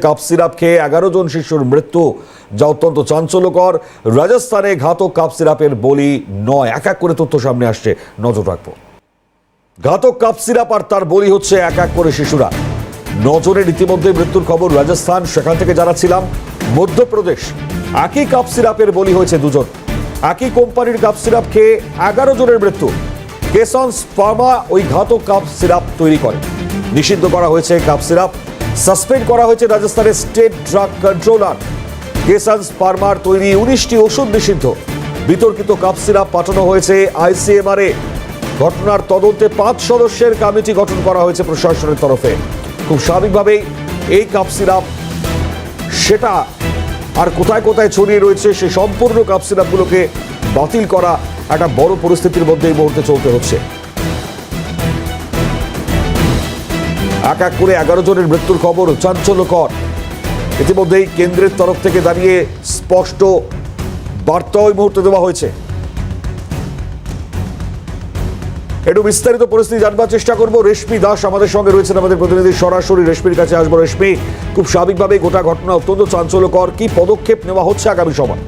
Cough syrup খেয়ে এগারো জন শিশুর মৃত্যু। যা অত্যন্ত চাঞ্চল্যকর। রাজস্থানে ঘাতক কাপ সিরাপের বলি নয়। এক এক করে তথ্য সামনে আসছে। নজর রাখব। ঘাতক কাপ সিরাপ আর তার বলি হচ্ছে এক এক করে শিশুরা। নজরের ইতিমধ্যে মৃত্যুর খবর রাজস্থান। সেখান থেকে যারা ছিলাম মধ্যপ্রদেশ। একই কাপ সিরাপের বলি হয়েছে দুজন। একই কোম্পানির কাপ সিরাপ খেয়ে এগারো জনের মৃত্যু। কেসন্স ফার্মা ওই ঘাতক কাপ সিরাপ তৈরি করে। নিষিদ্ধ করা হয়েছে কাপ সিরাপ। সাসপেন্ড করা হয়েছে রাজস্থানের স্টেট ড্রাগ কন্ট্রোলার কেসান্স ফার্মার তৈরি উনিশটি ওষুধ নিষিদ্ধ। বিতর্কিত কাপ সিরাপ পাঠানো হয়েছে আইসিএমআর। ঘটনার তদন্তে পাঁচ সদস্যের কমিটি গঠন করা হয়েছে প্রশাসনের তরফে। খুব স্বাভাবিকভাবেই এই কাপ সিরাপ সেটা আর কোথায় কোথায় ছড়িয়ে রয়েছে সে সম্পূর্ণ কাপ সিরাপগুলোকে বাতিল করা একটা বড় পরিস্থিতির মধ্যে এই মুহূর্তে চলতে হচ্ছে। এক এক করে এগারো জনের মৃত্যুর খবর চাঞ্চল্যকর। ইতিমধ্যেই কেন্দ্রের তরফ থেকে দাঁড়িয়ে স্পষ্ট বার্তা ওই মুহূর্তে দেওয়া হয়েছে। একটু বিস্তারিত পরিস্থিতি জানবার চেষ্টা করব। রেশমি দাস আমাদের সঙ্গে রয়েছেন, আমাদের প্রতিনিধি। সরাসরি রেশমির কাছে আসব। রেশমি, খুব স্বাভাবিকভাবে গোটা ঘটনা অত্যন্ত চাঞ্চল্যকর। কি পদক্ষেপ নেওয়া হচ্ছে আগামী সময়?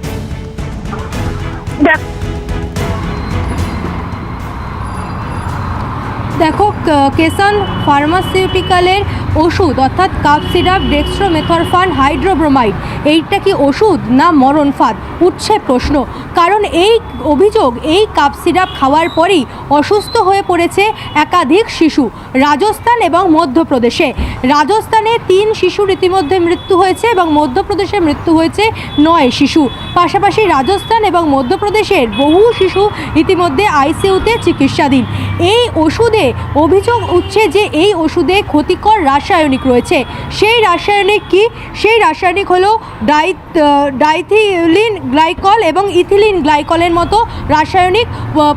দেখ- কেসান ফার্মাসিউটিক্যালের ওষুধ, অর্থাৎ কাপ সিরাপ ডেক্সট্রোমেথরফান হাইড্রোব্রোমাইড। এইটা কি ওষুধ না মরণ ফাঁদ? উঠছে প্রশ্ন। কারণ এই অভিযোগ, এই কাপ সিরাপ খাওয়ার পরেই অসুস্থ হয়ে পড়েছে একাধিক শিশু, রাজস্থান এবং মধ্যপ্রদেশে। রাজস্থানে তিন শিশুর ইতিমধ্যে মৃত্যু হয়েছে এবং মধ্যপ্রদেশে মৃত্যু হয়েছে নয় শিশু। পাশাপাশি রাজস্থান এবং মধ্যপ্রদেশের বহু শিশু ইতিমধ্যে আইসিইউতে চিকিৎসাধীন। এই ওষুধে অভিযোগ উঠছে যে এই ওষুধে ক্ষতিকর রাসায়নিক রয়েছে। সেই রাসায়নিক কি? সেই রাসায়নিক হলো ডাই ডাইথিলিন গ্লাইকল এবং ইথিলিন গ্লাইকলের মতো রাসায়নিক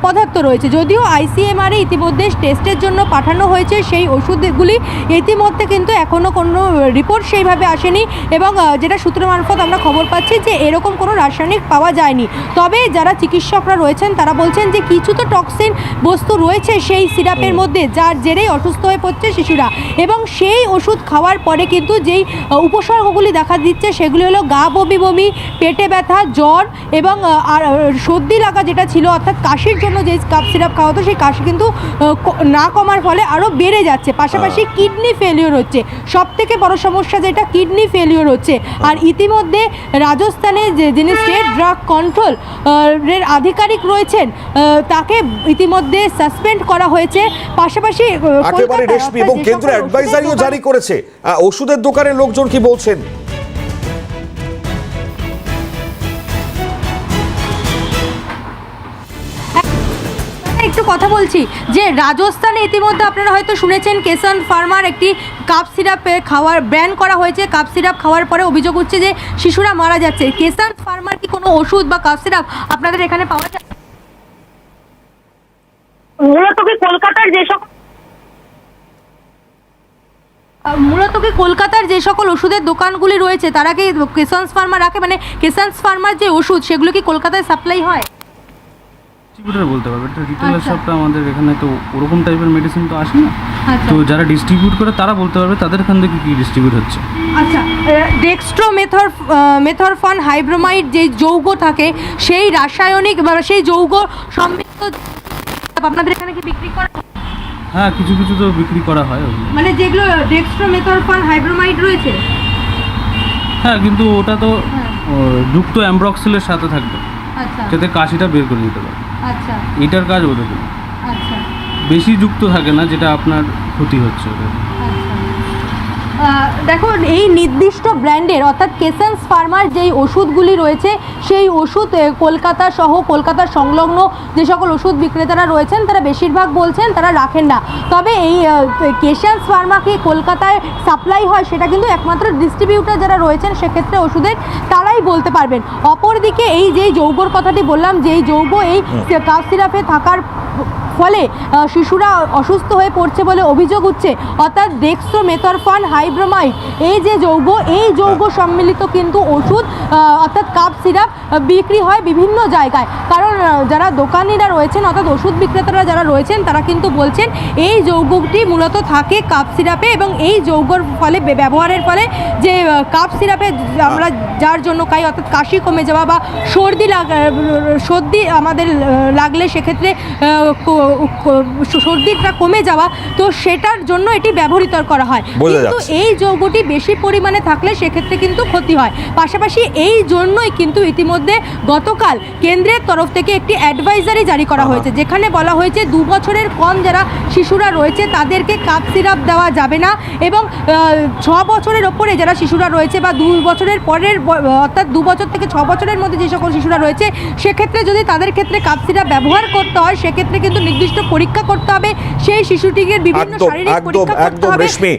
পদার্থ রয়েছে। যদিও আইসিএমআরে ইতিমধ্যে টেস্টের জন্য পাঠানো হয়েছে সেই ওষুধগুলি ইতিমধ্যে কিন্তু এখনও কোনো রিপোর্ট সেইভাবে আসেনি এবং যেটা সূত্র মারফত আমরা খবর পাচ্ছি যে এরকম কোনো রাসায়নিক পাওয়া যায়নি। তবে যারা চিকিৎসকরা রয়েছেন তারা বলছেন যে কিছু তো টক্সিন বস্তু রয়েছে সেই সিরাপের মধ্যে যার জেরেই অসুস্থ হয়ে পড়ছে শিশুরা। এবং সেই ওষুধ খাওয়ার পরে কিন্তু যেই উপসর্গগুলি দেখা দিচ্ছে সেগুলি হলো গা বমি বমি পেটে ব্যথা জ্বর এবং আর সর্দি লাগা যেটা ছিল অর্থাৎ কাশির জন্য যে কাপ সিরাপ খাওয়া হতো সেই কাশি কিন্তু না কমার ফলে আরও বেড়ে যাচ্ছে। পাশাপাশি কিডনি ফেলিওর হচ্ছে। সব থেকে বড় সমস্যা যেটা কিডনি ফেলিওর হচ্ছে। আর ইতিমধ্যে রাজস্থানে যে যিনি স্টেট ড্রাগ কন্ট্রোল এর আধিকারিক রয়েছেন তাকে ইতিমধ্যে সাসপেন্ড করা হয়েছে। পাশাপাশি এবং কেন্দ্র অ্যাডভাইজারিও জারি করেছে। ওষুধের দোকানের লোকজন কি বলছেন? একটু কথা বলছি যে রাজস্থানে ইতিমধ্যে আপনারা হয়তো শুনেছেন কেসান ফার্মার একটি কাপ সিরাপ খাওয়ার ব্যান করা হয়েছে। কাপ সিরাপ খাওয়ার পরে অভিযোগ উঠছে যে শিশুরা মারা যাচ্ছে। কেসান ফার্মার কি কোনো ওষুধ বা কাপ সিরাপ আপনাদের এখানে পাওয়া যায়? মূলত কি কলকাতার যে সকল মূলত কি কলকাতার যে সকল ওষুধের দোকানগুলি রয়েছে তারা কি কেসান্স ফার্মা রাখে? মানে কেসান্স ফার্মার যে ওষুধ সেগুলো কি কলকাতায় সাপ্লাই হয়? ডিস্ট্রিবিউটার বলতে পারবে। এটা রিটেলার আচ্ছা। শপটা আমাদের এখানে তো ওরকম টাইপের মেডিসিন তো আসে না আচ্ছা। তো যারা ডিস্ট্রিবিউট করে তারা বলতে পারবে তাদের এখান থেকে কী ডিস্ট্রিবিউট হচ্ছে। আচ্ছা ডেক্সট্রো মেথর মেথরফান হাইব্রোমাইড যে যৌগ থাকে সেই রাসায়নিক বা সেই যৌগ সমৃদ্ধ আপনাদের এখানে কি বিক্রি করা হয়? কিছু কিছু তো বিক্রি করা হয় মানে যেগুলো ডেক্সট্রোমেথরফান হাইব্রোমাইড রয়েছে? হ্যাঁ কিন্তু ওটা তো হ্যাঁ। যুক্ত অ্যামব্রক্সিলের সাথে থাকবে। আচ্ছা। যাতে কাশিটা বের করে দিতে পারে। আচ্ছা। এটার কাজ ওদের। আচ্ছা। বেশি যুক্ত থাকে না যেটা আপনার ক্ষতি হচ্ছে ওদের। দেখো এই নির্দিষ্ট ব্র্যান্ডের অর্থাৎ কেসেন্স ফার্মার যেই ওষুধগুলি রয়েছে সেই ওষুধ কলকাতা সহ কলকাতার সংলগ্ন যে সকল ওষুধ বিক্রেতারা রয়েছেন তারা বেশিরভাগ বলছেন তারা রাখেন না। তবে এই কেসেন্স ফার্মাকে কলকাতায় সাপ্লাই হয় সেটা কিন্তু একমাত্র ডিস্ট্রিবিউটার যারা রয়েছেন সেক্ষেত্রে ওষুধের তারাই বলতে পারবেন। অপরদিকে এই যেই যৌগর কথাটি বললাম যেই যৌগ এই কাপ সিরাপে থাকার ফলে শিশুরা অসুস্থ হয়ে পড়ছে বলে অভিযোগ উঠছে। অর্থাৎ ডেক্সো মেথরফান হাইব্রোমাইড এই যে যৌগ এই যৌগ সম্মিলিত কিন্তু ওষুধ অর্থাৎ কাপ সিরাপ বিক্রি হয় বিভিন্ন জায়গায়। কারণ যারা দোকানিরা রয়েছেন অর্থাৎ ওষুধ বিক্রেতারা যারা রয়েছেন তারা কিন্তু বলছেন এই যৌগটি মূলত থাকে কাপ সিরাপে এবং এই যৌগর ফলে ব্যবহারের ফলে যে কাপ সিরাপে আমরা যার জন্য খাই অর্থাৎ কাশি কমে যাওয়া বা সর্দি লাগ সর্দি আমাদের লাগলে সেক্ষেত্রে সর্দিটা কমে যাওয়া তো সেটার জন্য এটি ব্যবহৃত করা হয়। কিন্তু এই যৌগটি বেশি পরিমাণে থাকলে সেক্ষেত্রে কিন্তু ক্ষতি হয়। পাশাপাশি এই জন্যই কিন্তু ইতিমধ্যে গতকাল কেন্দ্রের তরফ থেকে একটি অ্যাডভাইজারি জারি করা হয়েছে যেখানে বলা হয়েছে দু বছরের কম যারা শিশুরা রয়েছে তাদেরকে কাপ সিরাপ দেওয়া যাবে না এবং ছ বছরের ওপরে যারা শিশুরা রয়েছে বা দু বছরের পরের অর্থাৎ দু বছর থেকে ছ বছরের মধ্যে যে সকল শিশুরা রয়েছে সেক্ষেত্রে যদি তাদের ক্ষেত্রে কাপ সিরাপ ব্যবহার করতে হয় সেক্ষেত্রে কিন্তু নির্দিষ্ট পরীক্ষা করতে হবে সেই শিশুটিকে বিভিন্ন শারীরিক পরীক্ষা করতে হবে। রেশমি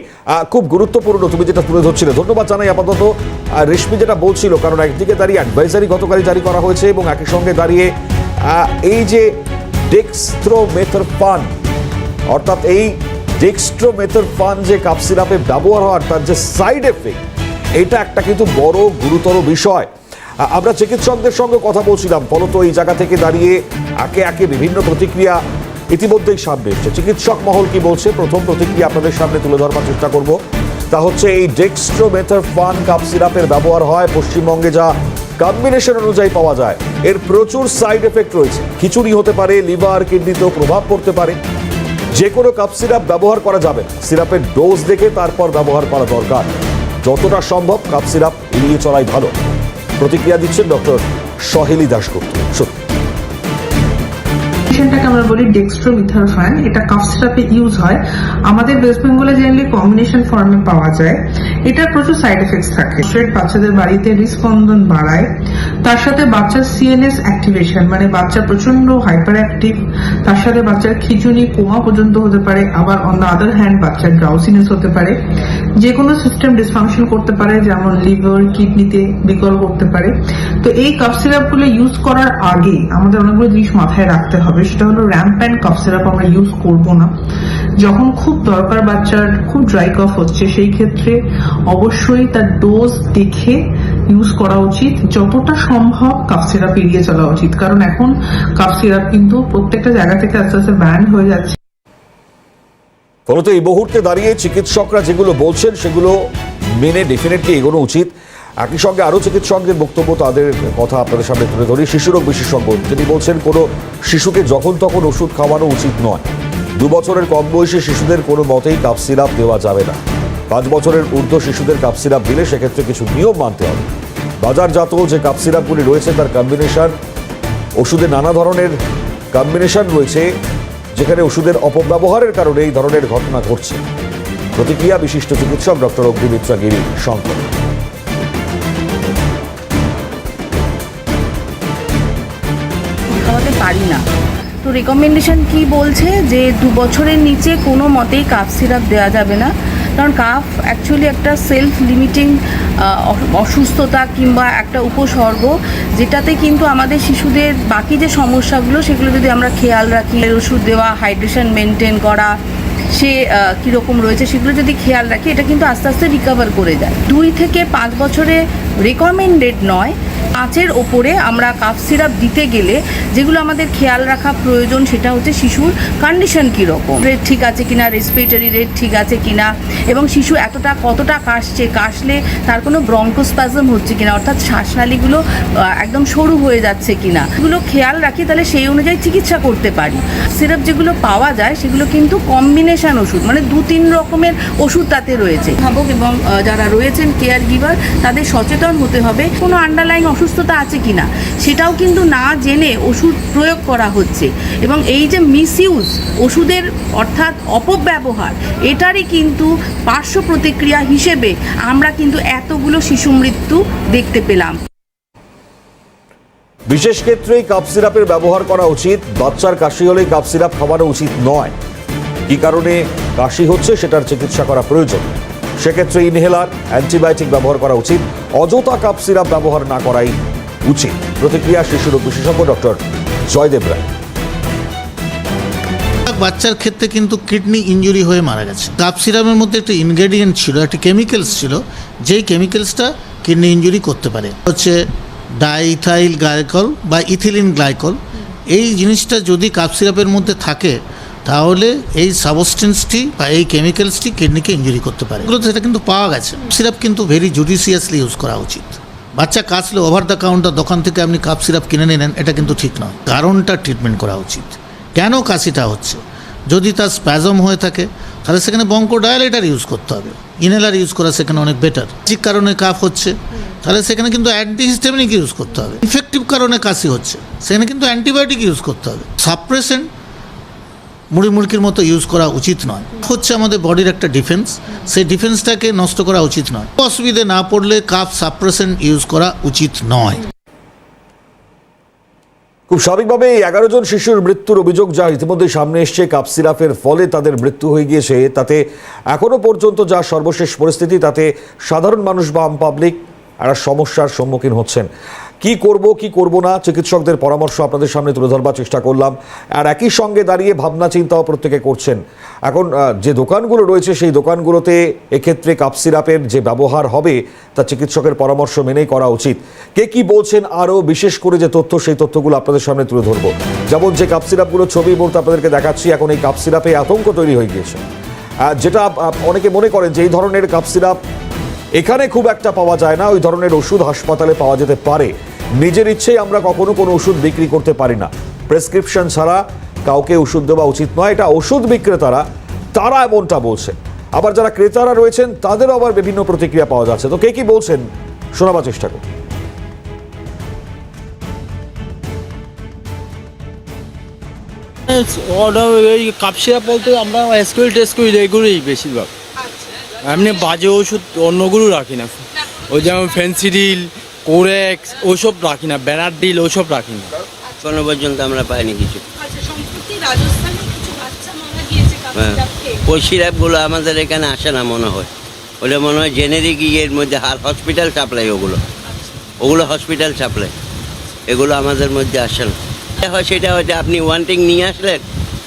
খুব গুরুত্বপূর্ণ তুমি যেটা তুলে ধরছিলে। ধন্যবাদ জানাই আপাতত। রেশমি যেটা বলছিল কারণ একদিকে দাঁড়িয়ে অ্যাডভাইজারি গতকালই জারি করা হয়েছে এবং একই সঙ্গে দাঁড়িয়ে এই যে ডেক্সট্রোমেথরফান অর্থাৎ এই ডেক্সট্রোমেথরফান যে কাপ সিরাপে ব্যবহার হওয়ার তার যে সাইড এফেক্ট এটা একটা কিন্তু বড় গুরুতর বিষয়। আমরা চিকিৎসকদের সঙ্গে কথা বলছিলাম ফলত এই জায়গা থেকে দাঁড়িয়ে একে একে বিভিন্ন প্রতিক্রিয়া ইতিমধ্যেই সামনে এসছে। চিকিৎসক মহল কি বলছে? প্রথম প্রতিক্রিয়া আপনাদের সামনে তুলে ধরবার চেষ্টা করব। তা হচ্ছে, এই ডেক্সট্রোমেথার ফান কাপ সিরাপের ব্যবহার হয়। পশ্চিমবঙ্গে যা কম্বিনেশন অনুযায়ী পাওয়া যায়, এর প্রচুর সাইড এফেক্ট রয়েছে। খিচুড়ি হতে পারে লিভার কিডনিতেও প্রভাব পড়তে পারে। যে কোনো কাপ সিরাপ ব্যবহার করা যাবে। সিরাপের ডোজ দেখে তারপর ব্যবহার করা দরকার। যতটা সম্ভব কাপ সিরাপ এড়িয়ে চলাই ভালো। প্রতিক্রিয়া দিচ্ছেন ডক্টর সহেলি দাশগুপ্ত। সত্যি। মেডিসিনটাকে আমরা বলি ডেক্সট্রোমিথারফান এটা কাফ সিরাপে ইউজ হয়। আমাদের ওয়েস্ট বেঙ্গলে জেনারেলি কম্বিনেশন ফর্মে পাওয়া যায়। এটার প্রচুর সাইড এফেক্টস থাকে। বাচ্চাদের বাড়িতে হৃদস্পন্দন বাড়ায়। তার সাথে বাচ্চার সিএনএস অ্যাক্টিভেশন মানে বাচ্চা প্রচণ্ড হাইপার অ্যাক্টিভ তার সাথে বাচ্চার খিচুনি, কোমা পর্যন্ত হতে পারে, আবার অন দ্য আদার হ্যান্ড বাচ্চার ড্রাউসিনেস হতে পারে। যে কোনো সিস্টেম ডিসফাংশন করতে পারে, যেমন লিভার কিডনিতে বিকল করতে পারে। তো এই কাপ সিরাপগুলো ইউজ করার আগে আমাদের অনেকগুলো জিনিস মাথায় রাখতে হবে। সেটা হলো র্যাম্প অ্যান্ড কাপ সিরাপ আমরা ইউজ করব না। যখন খুব দরকার বাচ্চার, খুব ড্রাই কফ হচ্ছে, সেই ক্ষেত্রে অবশ্যই তার ডোজ দেখে ইউজ করা উচিত। যতটা সম্ভব কাপ সিরাপ এড়িয়ে চলা উচিত। কারণ এখন কাপ সিরাপ কিন্তু প্রত্যেকটা জায়গা থেকে আস্তে আস্তে ব্যান্ড হয়ে যাচ্ছে। ফলত এই মুহূর্তে দাঁড়িয়ে চিকিৎসকরা যেগুলো বলছেন সেগুলো মেনে ডেফিনেটলি এগোনো উচিত। একই সঙ্গে আরও চিকিৎসকদের বক্তব্য, তাদের কথা আপনাদের সামনে তুলে ধরি। শিশুরোগ বিশেষজ্ঞ, তিনি বলছেন, কোনো শিশুকে যখন তখন ওষুধ খাওয়ানো উচিত নয়। দু বছরের কম বয়সী শিশুদের কোনো মতেই কাপ সিরাপ দেওয়া যাবে না। পাঁচ বছরের ঊর্ধ্ব শিশুদের কাপ সিরাপ দিলে সেক্ষেত্রে কিছু নিয়ম মানতে হবে। বাজারজাত যে কাপ সিরাপগুলি রয়েছে তার কম্বিনেশন ওষুধে নানা ধরনের কম্বিনেশন রয়েছে, যেখানে ওষুধের অপব্যবহারের কারণে এই ধরনের ঘটনা ঘটছে। প্রতিক্রিয়া বিশিষ্ট চিকিৎসক ডক্টর অগ্নিমিত্রা গিরি শঙ্কর। পারি না। তো রেকমেন্ডেশন কি বলছে যে দু বছরের নিচে কোনো মতেই কাপ সিরাপ দেওয়া যাবে না? কারণ কাফ অ্যাকচুয়ালি একটা সেলফ লিমিটিং অসুস্থতা কিংবা একটা উপসর্গ, যেটাতে কিন্তু আমাদের শিশুদের বাকি যে সমস্যাগুলো, সেগুলো যদি আমরা খেয়াল রাখি ওষুধ দেওয়া হাইড্রেশন মেনটেন করা, সে কীরকম রয়েছে, সেগুলো যদি খেয়াল রাখি, এটা কিন্তু আস্তে আস্তে রিকভার করে যায়। দুই থেকে পাঁচ বছরে রেকমেন্ডেড নয় পাঁচের ওপরে আমরা কাফ সিরাপ দিতে গেলে যেগুলো আমাদের খেয়াল রাখা প্রয়োজন সেটা হচ্ছে শিশুর কন্ডিশন কীরকম। রেট ঠিক আছে কিনা রেসপিরেটরি রেট ঠিক আছে কিনা, এবং শিশু এতটা কতটা কাশছে, কাশলে তার কোনো ব্রঙ্কোস্পাজম হচ্ছে কিনা, অর্থাৎ শ্বাসনালীগুলো একদম সরু হয়ে যাচ্ছে কিনা। এগুলো খেয়াল রাখি, তাহলে সেই অনুযায়ী চিকিৎসা করতে পারি। সিরাপ যেগুলো পাওয়া যায়, সেগুলো কিন্তু কম্বিনেশন ওষুধ মানে দু তিন রকমের ওষুধ তাতে রয়েছে। এবং যারা রয়েছেন কেয়ার গিভার তাদের সচেতন হতে হবে। কোনো আন্ডারলাইন অসুস্থতা আছে কিনা, সেটাও কিন্তু না জেনে ওষুধ প্রয়োগ করা হচ্ছে। এবং এই যে মিসইউজ, ওষুধের অর্থাৎ অপব্যবহার, এটারই কিন্তু পার্শ্ব প্রতিক্রিয়া হিসেবে আমরা কিন্তু এতগুলো শিশু মৃত্যু দেখতে পেলাম। বিশেষ ক্ষেত্রেই কাপ সিরাপের ব্যবহার করা উচিত, বাচ্চার কাশি হলে কাপ সিরাপ খাওয়ানো উচিত নয়। কি কারণে কাশি হচ্ছে সেটার চিকিৎসা করা প্রয়োজন? সেক্ষেত্রে ইনহেলার, অ্যান্টিবায়োটিক ব্যবহার করা উচিত, অযথা কাপ সিরাপ ব্যবহার না করাই উচিত। প্রতিক্রিয়া শিশুরোগ বিশেষজ্ঞ ডক্টর জয়দেব রায়। বাচ্চার ক্ষেত্রে কিন্তু কিডনি ইনজুরি হয়ে মারা গেছে। কাপ সিরামের মধ্যে একটা ইনগ্রেডিয়েন্ট ছিল, একটা কেমিক্যালস ছিল, যেই কেমিক্যালসটা কিডনি ইনজুরি করতে পারে। হচ্ছে ডাইথাইল গ্লাইকল বা ইথিলিন গ্লাইকল এই জিনিসটা যদি কাপ সিরাপের মধ্যে থাকে তাহলে এই সাবস্টেন্সটি বা এই কেমিক্যালসটি কিডনিকে ইঞ্জুরি করতে পারে। এগুলো সেটা কিন্তু পাওয়া গেছে। সিরাপ কিন্তু ভেরি জুডিশিয়াসলি ইউজ করা উচিত। বাচ্চা কাশলে ওভার দ্য কাউন্টার দোকান থেকে আপনি কাপ সিরাপ কিনে নিলেন, এটা কিন্তু ঠিক নয়। কারণটা ট্রিটমেন্ট করা উচিত। কেন কাশিটা হচ্ছে? যদি তার স্প্যাজম হয়ে থাকে, তাহলে সেখানে বঙ্কো ডায়ালেটার ইউজ করতে হবে। ইনহেলার ইউজ করা সেখানে অনেক বেটার ঠিক কারণে কাফ হচ্ছে, তাহলে সেখানে কিন্তু অ্যান্টিহিস্টামিনিক ইউজ করতে হবে। ইফেক্টিভ কারণে কাশি হচ্ছে, সেখানে কিন্তু অ্যান্টিবায়োটিক ইউজ করতে হবে। সাপ্রেসেন্ট মুড়ি মুড়কির মতো ইউজ করা উচিত নয়। হচ্ছে আমাদের বডির একটা ডিফেন্স সেই ডিফেন্সটাকে নষ্ট করা উচিত নয়। অসুবিধে না পড়লে কাফ সাপ্রেসেন্ট ইউজ করা উচিত নয়। খুব স্বাভাবিকভাবে এগারো জন শিশুর মৃত্যুর অভিযোগ যা ইতিমধ্যে সামনে এসছে কাপ সিরাপের ফলে তাদের মৃত্যু হয়ে গিয়েছে। তাতে এখনও পর্যন্ত যা সর্বশেষ পরিস্থিতি, তাতে সাধারণ মানুষ বা আম পাবলিক একটা সমস্যার সম্মুখীন হচ্ছেন। কি করব কি করব না, চিকিৎসকদের পরামর্শ আপনাদের সামনে তুলে ধরবার চেষ্টা করলাম। আর একই সঙ্গে দাঁড়িয়ে ভাবনা চিন্তাও প্রত্যেকে করছেন। এখন যে দোকানগুলো রয়েছে, সেই দোকানগুলোতে এক্ষেত্রে কাপ সিরাপের যে ব্যবহার হবে, তা চিকিৎসকের পরামর্শ মেনেই করা উচিত। কে কি বলছেন, আরও বিশেষ করে যে তথ্য, সেই তথ্যগুলো আপনাদের সামনে তুলে ধরবো। যেমন যে কাপ সিরাপগুলো ছবি বলতে আপনাদেরকে দেখাচ্ছি, এখন এই কাপ সিরাপে আতঙ্ক তৈরি হয়ে গিয়েছে। যেটা অনেকে মনে করেন যে এই ধরনের কাপ সিরাপ এখানে খুব একটা পাওয়া যায় না, ওই ধরনের ওষুধ হাসপাতালে পাওয়া যেতে পারে। নিজের ইচ্ছেই আমরা কখনো কোনো ওষুধ বিক্রি করতে পারি না। প্রেসক্রিপশন ছাড়া কাউকে ওষুধ দেওয়া উচিত নয় এটা ওষুধ বিক্রেতারা তারা এমনটা বলছে। আবার যারা ক্রেতারা রয়েছেন তাদেরও আবার বিভিন্ন প্রতিক্রিয়া পাওয়া যাচ্ছে। তো কে কি বলছেন? শোনাবার চেষ্টা করুন। অর্ডার এই কাপ সিরাপ বলতে আমরা এসকুইল টেস্কুইল এগুলোই বেশিরভাগ। এমনি বাজে ওষুধ অন্যগুলো রাখি না। ওই যেমন ফেন্সিডিল কোরেক্স ওসব রাখি না ব্যানারডিল ওসব রাখি না। এখনও পর্যন্ত আমরা পাইনি কিছু। আচ্ছা সম্প্রতি রাজস্থানে কিছু বাচ্চা মারা গিয়েছে হ্যাঁ। ওই সিরাপগুলো আমাদের এখানে আসে না মনে হয়। ওটা মনে হয় জেনেরিক ইয়ের মধ্যে হার হসপিটাল সাপ্লাই ওগুলো। ওগুলো হসপিটাল সাপ্লাই এগুলো আমাদের মধ্যে আসে না। হয় সেটা হয়তো আপনি ওয়ান্টিং নিয়ে আসলেন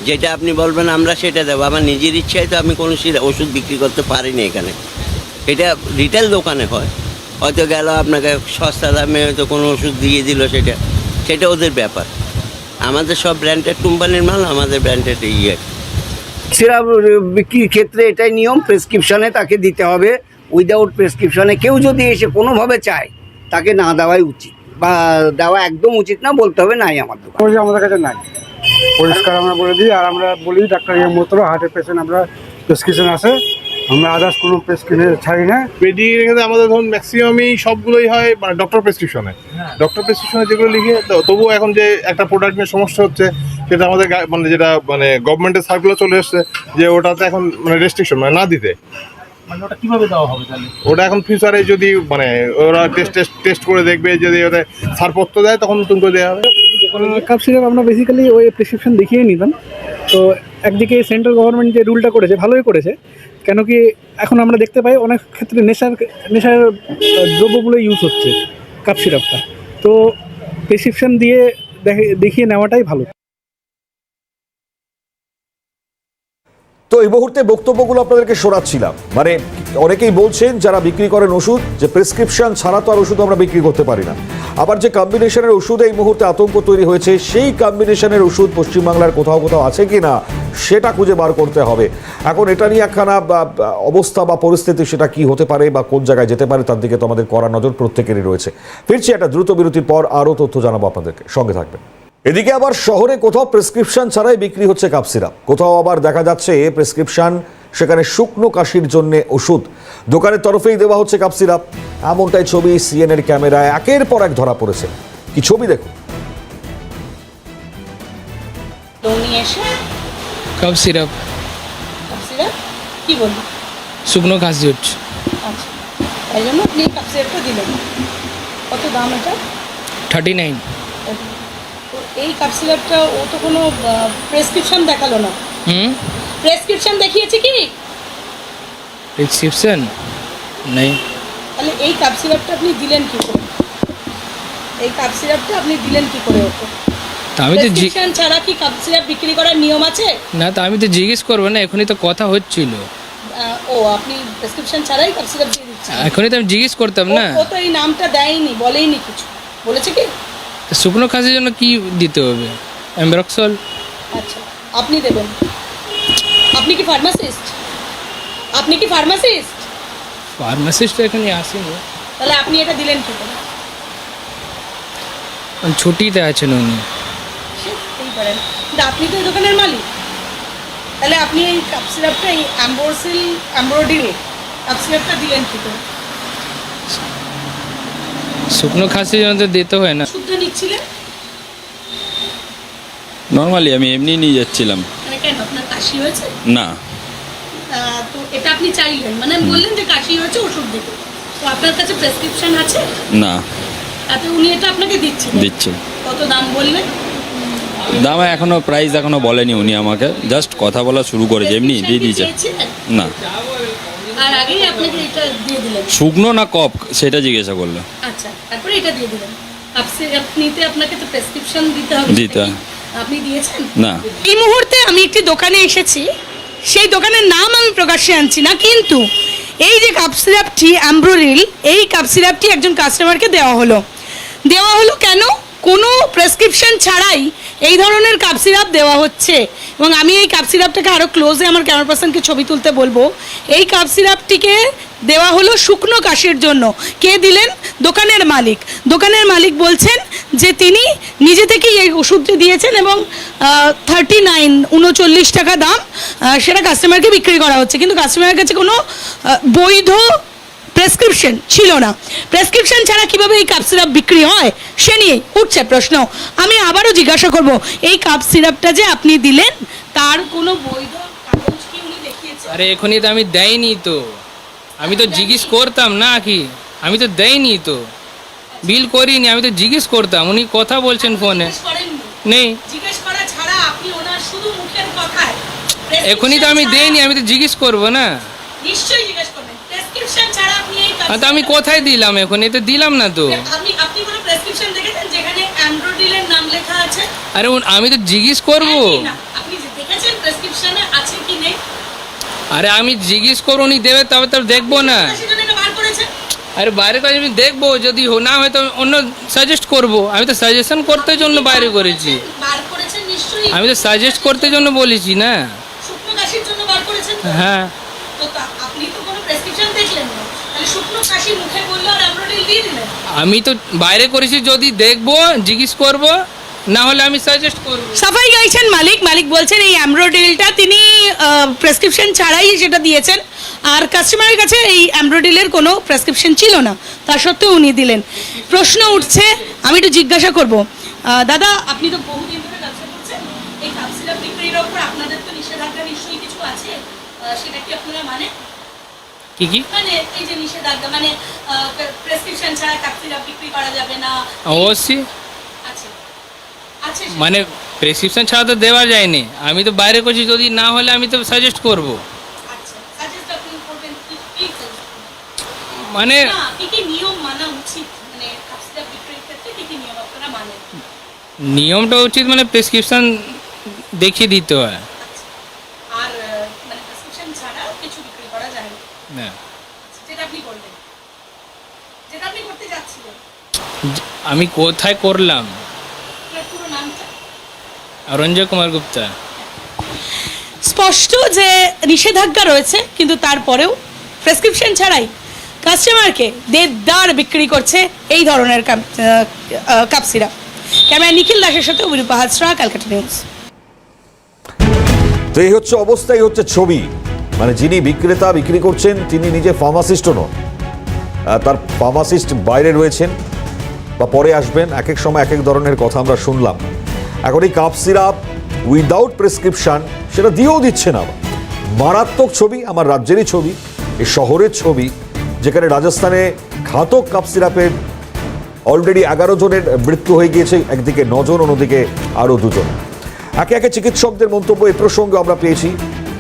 যেটা আপনি বলবেন আমরা সেটা দেবো। আমার নিজের ইচ্ছায় তো আমি কোনো সিরা- ওষুধ বিক্রি করতে পারিনি এখানে। এটা রিটেল দোকানে হয়। হয়তো গেল আপনাকে সস্তা দামে হয়তো কোনো ওষুধ দিয়ে দিল সেটা। সেটা ওদের ব্যাপার। আমাদের সব ব্র্যান্ডেড কোম্পানির মাল আমাদের ব্র্যান্ডেড ইয়ে সিরাপ বিক্রির ক্ষেত্রে এটাই নিয়ম প্রেসক্রিপশনে তাকে দিতে হবে। উইদাউট প্রেসক্রিপশনে কেউ যদি এসে কোনোভাবে চায় তাকে না দেওয়াই উচিত। বা দেওয়া একদম উচিত না বলতে হবে নাই আমার দোকান। আমাদের কাছে নাই। পরিষ্কার আমরা বলে দিই আর আমরা বলি ডাক্তার ইয়ে মতো হার্টের পেশেন্ট আমরা প্রেসক্রিপশন আছে। আমরা আদার্স কোনো প্রেসক্রিপশন ছাড়ি না। পেডিগ্রি ক্ষেত্রে আমাদের ধরুন ম্যাক্সিমামই সবগুলোই হয় মানে ডক্টর প্রেসক্রিপশনে ডক্টর প্রেসক্রিপশনে যেগুলো লিখে তো- তবুও এখন যে একটা প্রোডাক্ট নিয়ে সমস্যা হচ্ছে সেটা আমাদের গা- মানে যেটা মানে গভর্নমেন্টের সার্কুলার চলে এসছে যে ওটাতে এখন মানে রেস্ট্রিকশন মানে না দিতে। মানে ওটা কীভাবে দেওয়া হবে তাহলে? ওটা এখন ফিউচারে যদি মানে ওরা টেস্ট টেস্ট টেস্ট করে দেখবে যদি ওদের ছাড়পত্র দেয় তখন নতুন করে দেওয়া হবে। কাপ সিরাপ আমরা বেসিক্যালি ওই প্রেসক্রিপশন দেখিয়ে নিতাম। তো একদিকে সেন্ট্রাল গভর্নমেন্ট যে রুলটা করেছে, ভালোই করেছে। কেন কি এখন আমরা দেখতে পাই অনেক ক্ষেত্রে নেশার নেশার দ্রব্যগুলো ইউজ হচ্ছে কাপ সিরাপটা তো প্রেসক্রিপশন দিয়ে দেখে- দেখিয়ে নেওয়াটাই ভালো। তো এই মুহূর্তে বক্তব্যগুলো আপনাদেরকে শোনাচ্ছিলাম। মানে অনেকেই বলছেন, যারা বিক্রি করেন ওষুধ, যে প্রেসক্রিপশন ছাড়া তো আর ওষুধ আমরা বিক্রি করতে পারি না। আবার যে কম্বিনেশনের ওষুধ এই মুহূর্তে আতঙ্ক তৈরি হয়েছে, সেই কম্বিনেশনের ওষুধ পশ্চিমবাংলার কোথাও কোথাও আছে কি না সেটা খুঁজে বার করতে হবে। এখন এটা নিয়ে একখানা অবস্থা বা পরিস্থিতি, সেটা কি হতে পারে বা কোন জায়গায় যেতে পারে, তার দিকে তো আমাদের কড়া নজর প্রত্যেকেরই রয়েছে। ফিরছি একটা দ্রুত বিরতির পর আরও তথ্য জানাব আপনাদেরকে। সঙ্গে থাকবেন। এদিকে আবার শহরে কোথাও প্রেসক্রিপশন ছাড়াই বিক্রি হচ্ছে কাপ সিরাপ। কোথাও আবার দেখা যাচ্ছে প্রেসক্রিপশন সেখানে শুকনো কাশির জন্য ওষুধ। দোকানের তরফেই দেওয়া হচ্ছে কাপ সিরাপ। এমনটাই ছবি সিএনএর ক্যামেরায় একের পর এক ধরা পড়েছে। কি ছবি দেখো কাপ সিরাপ। সিরাপ? কি বলব শুকনো কাশি হচ্ছে। আচ্ছা। তাই জন্য আপনি কাপ সিরাপটা দিলেন। কত দাম এটা? Thirty nine. এই কাপ সিরাপটা ও তো কোনো প্রেসক্রিপশন দেখাল না। হুম? প্রেসক্রিপশন দেখিয়েছে কি? প্রেসক্রিপশন নেই। তাহলে এই কাপ সিরাপটা আপনি দিলেন কি করে? এই কাপ সিরাপটা আপনি দিলেন কি করে ওকে? আমি তো প্রেসক্রিপশন ছাড়া কি কাপ সিরাপ বিক্রি করার নিয়ম আছে? না তা আমি তো জিজ্ঞেস করব না এখনই তো কথা হচ্ছিল। ও আপনি প্রেসক্রিপশন ছাড়াই কাপ সিরাপ দিয়ে দিচ্ছেন। এখনই তো আমি জিজ্ঞেস করতাম না। ও তো এই নামটা দেয়নি বলেইনি কিছু। বলেছে কি? শুকনো খাসির জন্য কি দিতে হবে? অ্যাম্ব্রক্সল আচ্ছা আপনি দেবেন। আপনি কি ফার্মাসিস্ট আপনি কি ফার্মাসিস্ট ফার্মাসিস্ট এখানে আসেনি। তাহলে আপনি এটা দিলেন কি করে? ছুটিতে আছেন উনি। এই পারেন। কিন্তু আপনি তো এই দোকানের মালিক। তাহলে আপনি এই কাপ সিরাপটা এই অ্যাম্বোরসিল অ্যাম্ব্রোডিল কাপ সিরাপটা দিলেন কি করে? শুকনো খাসি তো দিতে হয় না। শুদ্ধ নর্মালি আমি এমনি নিয়ে যাচ্ছিলাম। মানে কেন? আপনার কাশি হয়েছে? না। তো এটা আপনি চাইলেন। মানে বললেন যে কাশি হয়েছে ওষুধ দেবে। তো আপনার কাছে প্রেসক্রিপশন আছে? না। তাতে উনি এটা আপনাকে দিচ্ছেন দিচ্ছে। কত দাম বললেন? দাম এখনও প্রাইস এখনও বলেনি উনি আমাকে। জাস্ট কথা বলা শুরু করেছে এমনি দিয়ে দিয়েছে? না। আর আগেই আপনাকে এটা দিয়ে দিলেন। শুকনো না কপ? সেটা জিজ্ঞাসা করল। আচ্ছা তারপরে এটা দিয়ে দিলেন। আপনি আপনিতে আপনাকে তো প্রেসক্রিপশন দিতে হবে দিতে আপনি দিয়েছেন? না। এই মুহূর্তে আমি একটি দোকানে এসেছি। সেই দোকানের নাম আমি প্রকাশ্যে আনছি না কিন্তু এই যে কাপ সিরাপটি অ্যাম্ব্রোরিল এই কাপ সিরাপটি একজন কাস্টমারকে দেওয়া হলো। দেওয়া হলো কেন? কোনো প্রেসক্রিপশন ছাড়াই এই ধরনের কাপ সিরাপ দেওয়া হচ্ছে। এবং আমি এই কাপ সিরাপটাকে আরও ক্লোজে আমার ক্যামেরা পার্সনকে ছবি তুলতে বলব। এই কাপ সিরাপটিকে দেওয়া হলো শুকনো কাশির জন্য। কে দিলেন? দোকানের মালিক। দোকানের মালিক বলছেন যে তিনি নিজে থেকেই এই ওষুধটি দিয়েছেন এবং থার্টি নাইন উনচল্লিশ টাকা দাম সেটা কাস্টমারকে বিক্রি করা হচ্ছে। কিন্তু কাস্টমারের কাছে কোনো বৈধ প্রেসক্রিপশন ছিল না। প্রেসক্রিপশন ছাড়া কীভাবে এই কাপ সিরাপ বিক্রি হয়? সে নিয়ে উঠছে প্রশ্ন। আমি আবারও জিজ্ঞাসা করব এই কাপ সিরাপটা যে আপনি দিলেন তার কোনো বৈধ কাগজ কি উনি দেখিয়েছেন? আরে এখনই তো আমি দেয়নি তো। আমি তো জিজ্ঞেস করতাম না কি? আমি তো দেয়নি তো। বিল করিনি আমি তো জিজ্ঞেস করতাম। উনি কথা বলছেন ফোনে। নেই। জিজ্ঞেস করা ছাড়া আপনি ওনার শুধু মুখের কথায় এখনই তো আমি দেইনি আমি তো জিজ্ঞেস করব না। নিশ্চয়ই জিজ্ঞেস করবেন প্রেসক্রিপশন ছাড়া আপনি এই আর তো আমি কোথায় দিলাম এখন? এ তো দিলাম না তো। আপনি আপনি কোনো প্রেসক্রিপশন দেখেছেন যেখানে অ্যান্ড্রোডিলের নাম লেখা আছে? আরে আমি তো জিজ্ঞেস করব? আপনি যে দেখেছেন প্রেসক্রিপশনে আছে কি নেই? আরে আমি জিজ্ঞেস করব উনি দেবে তবে তো দেখব না। আরে বাইরে তো আমি দেখব যদি না হয় তো অন্য সাজেস্ট করব। আমি তো সাজেশন করতে জন্য বাইরে করেছি। বার করেছেন নিশ্চয়ই। আমি তো সাজেস্ট করতে জন্য বলেছি না। হ্যাঁ তো তা- আপনি তো কোনো প্রেসক্রিপশন দেখলেন না তাহলে শুকনো কাশি মুখে বলল আর অ্যান্ড্রোডিল দিয়ে দিলেন আমি তো বাইরে করেছি, যদি দেখব, জিজ্ঞেস করব, না হলে আমি সাজেস্ট করব। সাফাই গাইছেন মালিক। মালিক বলছেন, এই অ্যামব্রোডিলটা তিনি প্রেসক্রিপশন ছাড়াই সেটা দিয়েছেন। আর কাস্টমারের কাছে এই অ্যামব্রোডিলের কোনো প্রেসক্রিপশন ছিল না, তা সত্ত্বেও উনি দিলেন। প্রশ্ন উঠছে, আমি একটু জিজ্ঞাসা করব। দাদা, আপনি তো বহুদিন ধরে ব্যবসা করছেন। এই কাপ সিরাপ বিক্রির ওপর আপনাদের তো নিষেধাজ্ঞা নিশ্চয়ই কিছু আছে? সেটা কি আপনারা মানে কি কি? মানে এই যে নিষেধাজ্ঞা মানে প্রেসক্রিপশন ছাড়া বিক্রি করা যাবে না। অবশ্যই। আছে আছে মানে প্রেসক্রিপশন ছাড়া তো দেওয়া যায়নি। আমি তো বাইরে করছি যদি না হলে আমি তো সাজেস্ট করব। আচ্ছা মানে মানা নিয়মটা উচিত মানে প্রেসক্রিপশন দেখিয়ে দিতে হয় আর আহ, মানে প্রেসক্রিপশন ছাড়া কিছু বিক্রি করা যায় না। না যেটা আপনি করবেন যেটা আপনি করতে যাচ্ছিলেন। আমি কোথায় করলাম? আপনার পুরো নামটা? রঞ্জয় কুমার গুপ্তা। স্পষ্ট যে নিষেধাজ্ঞা রয়েছে কিন্তু তারপরেও প্রেসক্রিপশন ছাড়াই কাস্টমারকে দেড়দার বিক্রি করছে এই ধরনের cough cough syrup camera Nikhil দাসের সাথে অভিরূপা হাজরা ক্যালকাটা নিউজ। তো এই হচ্ছে অবস্থা এই হচ্ছে ছবি। মানে যিনি বিক্রেতা বিক্রি করছেন, তিনি নিজে ফার্মাসিস্টও নন। তার ফার্মাসিস্ট বাইরে রয়েছেন বা পরে আসবেন। এক এক সময় এক এক ধরনের কথা আমরা শুনলাম। এখন এই কাপ সিরাপ উইদাউট প্রেসক্রিপশন সেটা দিয়েও দিচ্ছে না মারাত্মক ছবি, আমার রাজ্যেরই ছবি, এই শহরের ছবি, যেখানে রাজস্থানে ঘাতক কাপ সিরাপের অলরেডি এগারো জনের মৃত্যু হয়ে গিয়েছে, একদিকে নজন, অন্যদিকে আরও দুজন। একে একে চিকিৎসকদের মন্তব্য এ প্রসঙ্গে আমরা পেয়েছি।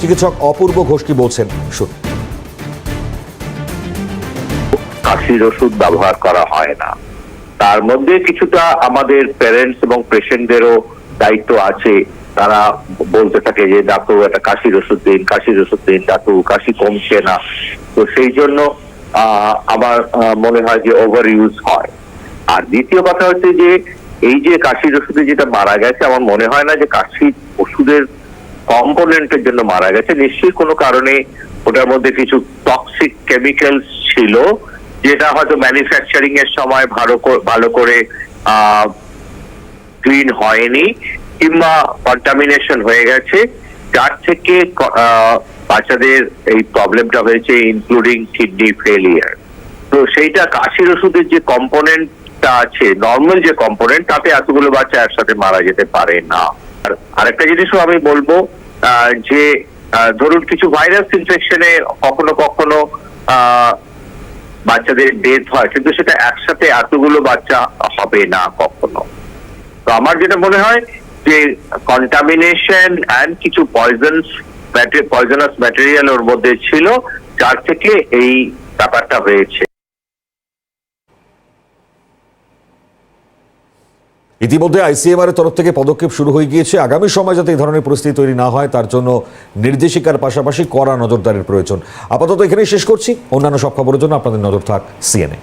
চিকিৎসক অপূর্ব ঘোষ কি বলছেন শুন কাশির ওষুধ ব্যবহার করা হয় না। তার মধ্যে কিছুটা আমাদের প্যারেন্টস এবং পেশেন্টদেরও দায়িত্ব আছে। তারা বলতে থাকে যে ডাক্তার একটা কাশির ওষুধ দিন, কাশির ওষুধ দিন ডাক্তার কাশি কমছে না। তো সেই জন্য আমার মনে হয় যে ওভার ইউজ হয়। আর দ্বিতীয় কথা হচ্ছে যে, এই যে কাশির ওষুধে যেটা মারা গেছে, আমার মনে হয় না যে কাশির ওষুধের কম্পোনেন্টের জন্য মারা গেছে। নিশ্চয়ই কোনো কারণে ওটার মধ্যে কিছু টক্সিক কেমিক্যালস ছিল, যেটা হয়তো ম্যানুফ্যাকচারিং এর সময় ভালো ভালো করে ক্লিন হয়নি কিংবা কন্টামিনেশন হয়ে গেছে। যার থেকে বাচ্চাদের এই প্রবলেমটা হয়েছে ইনক্লুডিং কিডনি ফেলিয়ার তো সেইটা কাশির ওষুধের যে কম্পোনেন্টটা আছে নর্মাল যে কম্পোনেন্ট তাতে এতগুলো বাচ্চা একসাথে মারা যেতে পারে না। আর আরেকটা জিনিসও আমি বলব যে ধরুন কিছু ভাইরাস ইনফেকশনে কখনো কখনো বাচ্চাদের ডেথ হয়, কিন্তু সেটা একসাথে এতগুলো বাচ্চা হবে না কখনো। তো আমার যেটা মনে হয় যে কন্টামিনেশন অ্যান্ড কিছু পয়জনস পয়জনাস ম্যাটেরিয়াল ওর মধ্যে ছিল, যার থেকে এই ব্যাপারটা হয়েছে। ইতিমধ্যে আইসিএমআর তরফ থেকে পদক্ষেপ শুরু হয়ে গিয়েছে। আগামী সময় যাতে এই ধরনের পরিস্থিতি তৈরি না হয়, তার জন্য নির্দেশিকার পাশাপাশি কড়া নজরদারির প্রয়োজন। আপাতত এখানেই শেষ করছি। অন্যান্য সব খবরের জন্য আপনাদের নজর থাক সিএনএ